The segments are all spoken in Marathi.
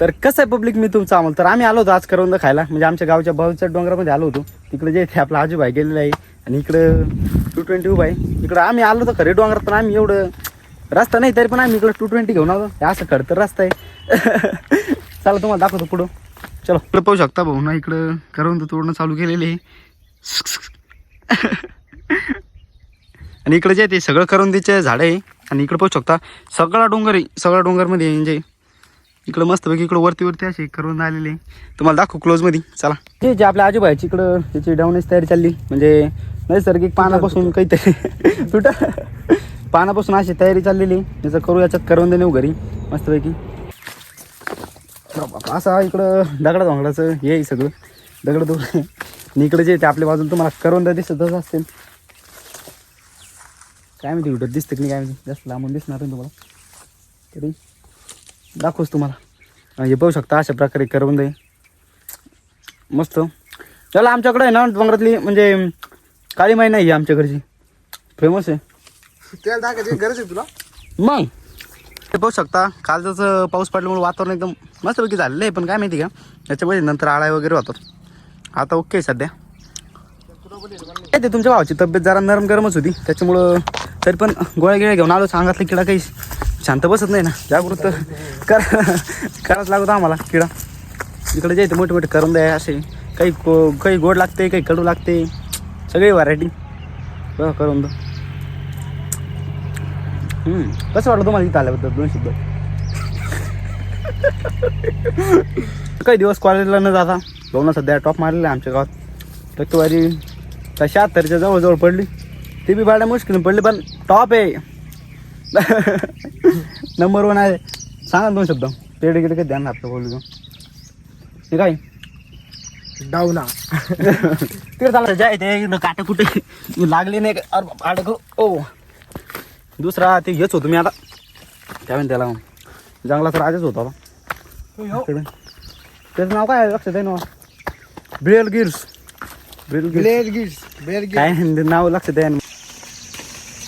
तर कसं आहे पब्लिक मी तुमचं आम्हाला तर आम्ही आलो होतो आज करवंद खायला. म्हणजे आमच्या गावच्या भाऊच्या डोंगरामध्ये आलो होतो. तिकडे जे इथे आपला आजूबाई गेलेला आहे आणि इकडं टू ट्वेंटी उभा आहे. इकडं आम्ही आलो होतो खरे डोंगरात पण आम्ही एवढं रस्ता नाही तरी पण आम्ही इकडं टू ट्वेंटी घेऊन आलो. हे असं खडतर रस्ता आहे. चला तुम्हाला दाखवतो पुढं. चलो. इकडं पाहू शकता भाऊ ना इकडं करवंद तोडणं चालू केलेले आहे. आणि इकडे जे ते सगळं करवंदीचे झाडं आहे. आणि इकडं पाहू शकता सगळा डोंगर आहे. सगळ्या डोंगरमध्ये म्हणजे इकडं मस्तपैकी इकडं वरती वरती असे करून आलेले. तुम्हाला दाखवू क्लोजमध्ये चला. ते जे आपल्या आजूबाईची इकडं त्याची डाऊनची तयारी चालली. म्हणजे नैसर्गिक पानापासून काहीतरी तुट. पानापासून अशी तयारी चाललेली. आहे. करू याच्यात करवंद नेऊ घरी. मस्तपैकी. असा इकडं दगडा धोंगडाचं हे सगळं. दगड दोन आणि इकडे जे ते आपल्या बाजूला तुम्हाला करवंद दिसतच असतील. काय माहिती कुठं दिसतं की नाही काय माहिती. जास्त लांबून दिसणार तुम्हाला. तरी. दाखवच तुम्हाला. हे पाहू शकता अशा प्रकारे करवंद आहे मस्त. चला आमच्याकडे आहे ना डोंगरातली म्हणजे काळी माई नाही आहे आमच्याकडची फेमस आहे. त्याला टाकायची गरज आहे तुला. मग. ते पाहू शकता काल जसं पाऊस पडल्यामुळे वातावरण एकदम मस्तपैकी झालेलं आहे पण काय माहिती का? त्याच्यामध्ये नंतर आळाय वगैरे होतात. आता ओके सध्या. काय ते तुमच्या भावाची तब्येत जरा नरम गरमच होती. त्याच्यामुळं तरी पण गोळ्या गिळ्या घेऊन आलो सांगितलं किडा काही शांत बसत नाही ना. जागृत कर करावंच लागतो आम्हाला किडा. इकडे जे मोठे मोठे करून द्या असे. काही को काही गोड लागते काही कडू लागते सगळी व्हरायटी बघा करून दो. कसं वाटलं तुम्हाला इथं आल्याबद्दल दोन शब्द काही दिवस कॉलेजला न जाता भाऊना सध्या टॉप मारलेला आहे आमच्या गावात. टक्केवारी तशा शहात्तरच्या जवळजवळ पडली. ती बी भाड्या मुश्किल पडली पण टॉप आहे. नंबर वन आहे. सांगा ना दोन शब्द. पेढे गिडे काही ध्यान आपलं बोलू हे काय डावना. तिकडे चाललं जाय ते काटे कुठे लागले नाही का? अरे अडकलो ओ. दुसरा ते हेच होतो मी आता. काय म्हणते त्याला. जंगलाचा राजाच होता आता इकडे त्याचं नाव काय आहे? लक्षात आहे ना? ब्रेल गिर्स ब्रेल गिर्स ब्लेड गिट्स काय? ते नाव लक्षात आहे.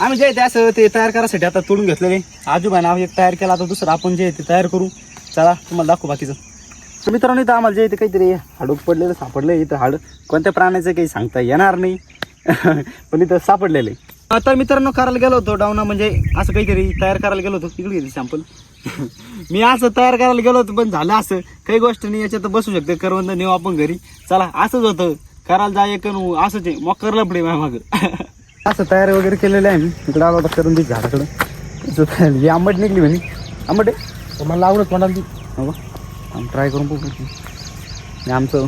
आम्ही जे आहे ते असं ते तयार करायसाठी आता तोडून घेतलेले आजोबा नाव एक तयार केला आता दुसरं आपण जे आहे ते तयार करू. चला तुम्हाला दाखवू बाकीचं. तर मित्रांनो इथं आम्हाला जे इथे काहीतरी हाडूक पडलेलं सापडलं इथं हाड कोणत्या प्राण्याचं काही सांगता येणार नाही. पण इथं सापडलेले आता मित्रांनो करायला गेलो होतो डावना म्हणजे असं काहीतरी तयार करायला गेलो होतो. तिकडे घेतली सॅम्पल मी असं तयार करायला गेलो होतो पण झालं असं. काही गोष्ट नाही याच्यात बसू शकते. करवंद नेऊ आपण घरी. चला असंच होतं. करायला जाय एक असंच आहे. मग करलं पडे माझ्या मागं. असं तयारी वगैरे केलेलं आहे मी. इकडे आलो होता करून ती झाडाकडं. ही आंबट निघली म्हणे. आंबट आहे? मला आवडत कोणाला ती. हो का? आम्ही ट्राय करून बघू. आमचं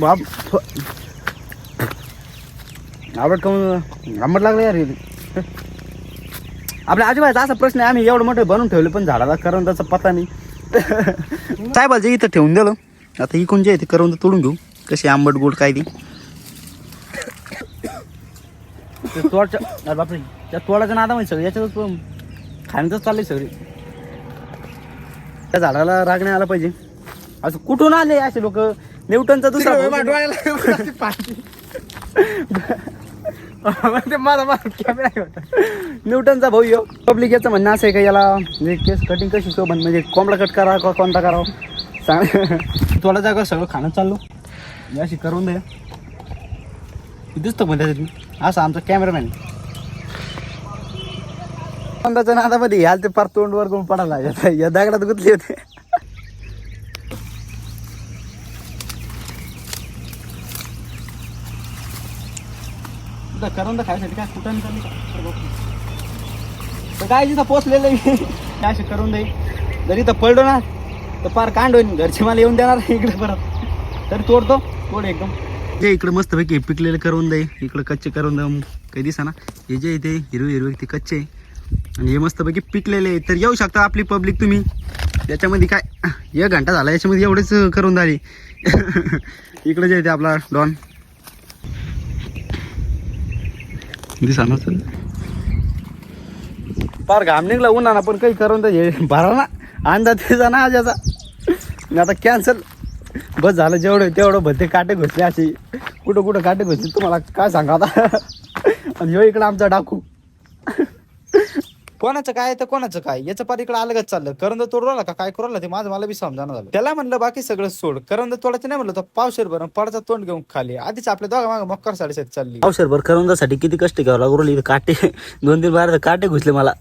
बाब आंबट करून आंबट लागलं यार हे. आपल्या आजूबाजूचा असा प्रश्न आहे आम्ही एवढं मोठं बनवून ठेवले पण झाडाला करून त्याचा पत्ता नाही. साहेब जे इथं ठेवून दिलं आता इकून जे आहे ते करून तोडून घेऊ. कशी आंबट गोड काय ती ते तोडच्या अरे बापरे त्या तोडाच्या नादामध्ये सगळं याच्यातच पण खाण्यातच चाललंय सगळे. त्या झाडाला राग नाही आला पाहिजे. असं कुठून आले असे लोक? न्यूटनचा दुसरा न्यूटनचा भाऊ यो. पब्लिक याचं म्हणणं असं आहे का याला म्हणजे केस कटिंग कशी शोभन म्हणजे कोंबडा कट करा का कोणता करावं सांग. थोडा जागा सगळं खाणं चाललो. हे अशी करून दे. दिसतो पण त्याच्यात असं आमचा कॅमेरामॅन कोणत्याच्या नादामध्ये याल ते पार तोंड वर पडायला या- या दगडात गुतले होते. करून खायसाठी काय कुठं तर काय तिथं पोचलेलं आहे? काय असे करून दे. जर इथं पडलो ना तर पार कांड होईल. घरचे मला येऊन देणार इकडे परत. तरी तोडतो. तोड एकदम. ते इकडे मस्त पैकी पिकलेलं करून दे. इकडे कच्चे करून दे. काही दिसा ना. हे जे इथे हिरवे हिरवे ते कच्चे आहे. आणि हे मस्तपैकी पिकलेले आहे. तर येऊ शकता आपली पब्लिक तुम्ही. त्याच्यामध्ये काय? एक घंटा झाला. याच्यामध्ये एवढेच करून झाली इकडे जे आहे ते आपला डॉन. दिसा ना चल फार घाम निघला उन्हा पण काही करून तर हे भरा ना. अंदाज त्याचा ना आज याचा. आता कॅन्सल बस झालं जेवढं तेवढं भरते काटे घुसले असे. कुठं कुठं काटे घुसले? तुम्हाला काय सांगा आता? आणि ह्यो इकडं आमचा डाकू. कोणाचं काय तर कोणाचं काय? याचं पार इकडे अलगच चाललं. करंद तोडू राहिला का? काय करू ते? माझं मला बी समजाणं झालं. त्याला म्हणलं बाकी सगळं सोड. करंद तोडायचं नाही म्हणलं तर पावशेर बरं पडचा तोंड घेऊन खाली. आधीच आपल्या दोघा मागं मक्कर साडेसात चालली. पावशेर भर करंदासाठी किती कष्ट घ्यावं लागू काटे दोन तीन बारा काटे घुसले मला.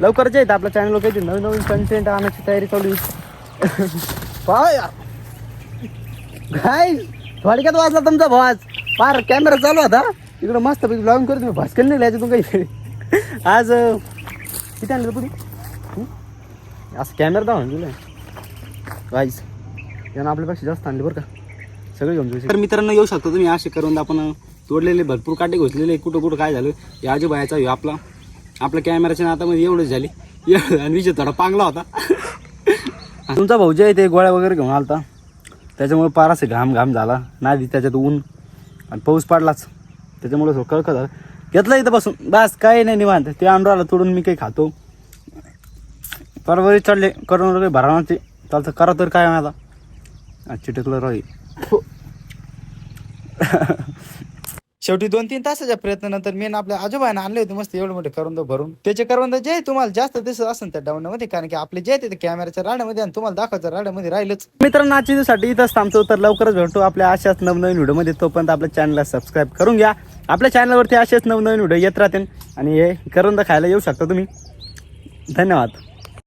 लवकरच येत आपल्या चॅनलवर काहीतरी नवीन नवीन कंटेंट आणण्याची तयारी चालू आहे. पाय. काय? थोडक्यात वाजला तुमचा भावाज. पार कॅमेरा चालू होता. इकडं मस्त पैकी ब्लॉगिंग करतो मी भास्कर नाही याच्यातून काही. आज किती आणलं पुढे? असं कॅमेरा दाखवून दिलं वाईस यानं आपल्यापेक्षा जास्त आणले बरं का. सगळे घेऊन जाऊ तर मित्रांनो येऊ शकतो तुम्ही. असे करून आपण तोडलेले भरपूर काटे घुसलेले कुठं कुठं काय झालं? या आजोबायाचा ह्यो आपला. आपल्या कॅमेराच्या नातामध्ये एवढंच झाली. एवढं आणि विषय थोडा पांगला होता. तुमचा भाऊ जे आहे ते गोळ्या वगैरे घेऊन आलता. त्याच्यामुळे पार घाम घाम झाला. नाही त्याच्यात ऊन आणि पाऊस पडलाच. त्याच्यामुळे कळकळ झालं घेतलं इथं बसून बस काही नाही निवांत. ते अंडराला तोडून मी काही खातो. परवरी चढले. करून काही भरावं ते चालतं करा तर काय माझा चिटकलं राहील शेवटी दोन तीन तासाच्या प्रयत्नानंतर मी आपल्या आजोबाने आणले होते मस्त एवढे मोठे करंद भरून. त्याचे करंद जे तुम्हाला जास्त दिसत असेल त्या डाऊनमध्ये कारण की आपले जे तिथे ते कॅमेऱ्याच्या राड्यामध्ये आणि तुम्हाला दाखवायचं राड्यामध्ये राहिलंच. मित्रांनो आजच्या दिवसासाठी इथंच थांबतो तर लवकरच भेटतो आपल्या अशाच नवनवीन व्हिडिओमध्ये. तोपर्यंत आपल्या चॅनलला सबस्क्राईब करून घ्या. आपल्या चॅनलवरती असेच नवनवीन व्हिडिओ येत राहतील. आणि हे करंद खायला येऊ शकता तुम्ही. धन्यवाद.